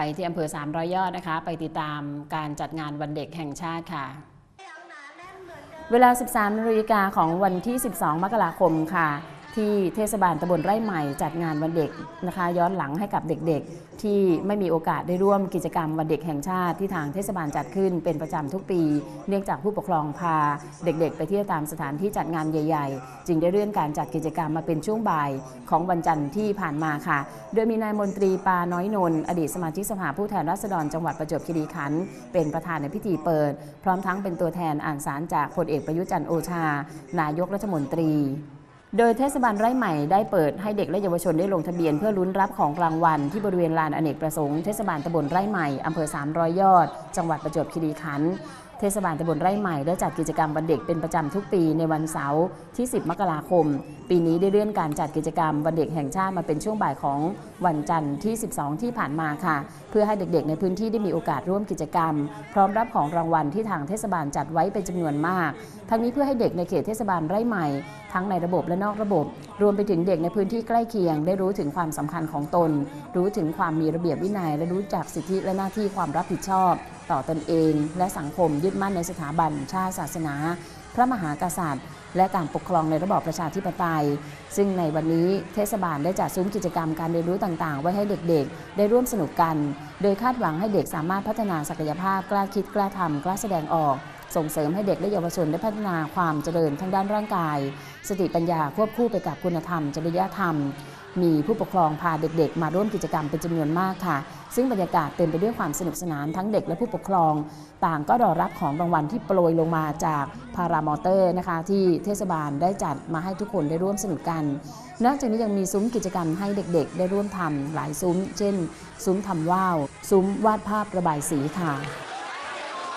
ไปที่อำเภอ 300 ยอดนะคะ ไปติดตามการจัดงานวันเด็กแห่งชาติค่ะ เวลา 13นาฬิกาของวันที่ 12 มกราคมค่ะ ที่เทศบาลตำบลไร่ใหม่จัดงานวันเด็กนะคะ ย้อนหลังให้กับเด็กๆ ที่ไม่มีโอกาสได้ร่วมกิจกรรมวันเด็กแห่งชาติที่ทางเทศบาลจัดขึ้นเป็นประจำทุกปี เนื่องจากผู้ปกครองพาเด็กๆ ไปเที่ยวตามสถานที่จัดงานใหญ่ ๆ จึงได้เลื่อนการจัดกิจกรรมมาเป็นช่วงบ่ายของวันจันทร์ที่ผ่านมาค่ะ โดยมีนายมนตรีปาน้อยนนท์อดีตสมาชิกสภาผู้แทนราษฎรจังหวัดประจวบคีรีขันธ์เป็นประธานในพิธีเปิด พร้อมทั้งเป็นตัวแทนอ่านสารจากพลเอกประยุจันทร์โอชา นายกรัฐมนตรี โดยเทศบาลไร่ใหม่ได้เปิดให้เด็กและเยาวชนได้ลงทะเบียนเพื่อลุ้นรับของรางวัลที่บริเวณลานอเนกประสงค์เทศบาลตำบลไร่ใหม่อำเภอ300 ยอด จังหวัดประจวบคีรีขันธ์ เทศบาลตำบลไร่ใหม่ได้จัดกิจกรรมวันเด็กเป็นประจำทุกปีในวันเสาร์ที่ 10 มกราคม ปีนี้ได้เลื่อนการจัดกิจกรรมวันเด็กแห่งชาติมาเป็นช่วงบ่ายของวันจันทร์ที่ 12 ที่ผ่านมาค่ะ เพื่อให้เด็กๆ ในพื้นที่ได้มีโอกาสร่วมกิจกรรม พร้อมรับของรางวัลที่ทางเทศบาลจัดไว้เป็นจำนวนมาก ทั้งนี้เพื่อให้เด็กในเขตเทศบาลไร่ใหม่ ทั้งในระบบและนอกระบบ รวมไปถึงเด็กในพื้นที่ใกล้เคียง ได้รู้ถึงความสำคัญของตน รู้ถึงความมีระเบียบวินัยและรู้จักสิทธิและหน้าที่ความรับผิดชอบ ต่อตนเอง และสังคมยึดมั่นในสถาบันชาติศาสนาพระมหากษัตริย์ และการปกครองในระบอบประชาธิปไตย ซึ่งในวันนี้เทศบาลได้จัดซุ้มกิจกรรมการเรียนรู้ต่างๆ ไว้ให้เด็กๆ ได้ร่วมสนุกกัน โดยคาดหวังให้เด็กสามารถพัฒนาศักยภาพกล้าคิดกล้าทำกล้าแสดงออก ส่งเสริมให้เด็กและเยาวชนได้พัฒนาความเจริญทางด้านร่างกาย สติปัญญาควบคู่ไปกับคุณธรรม จริยธรรมมีผู้ปกครองพาเด็กๆ มาร่วมกิจกรรมเป็นจำนวนมากค่ะ ซึ่งบรรยากาศเต็มไปด้วยความสนุกสนานทั้งเด็กและผู้ปกครอง ต่างก็รอรับของรางวัลที่โปรยลงมาจากพาระามอเตอร์นะคะที่เทศบาลได้จัดมาให้ทุกคนได้ร่วมสนุกกัน นอกจากนี้ยังมีซุ้มกิจกรรมให้เด็กๆ ได้ร่วมทำหลายซุ้ม เช่น ซุ้มทำว่าว ซุ้มวาดภาพระบายสีค่ะ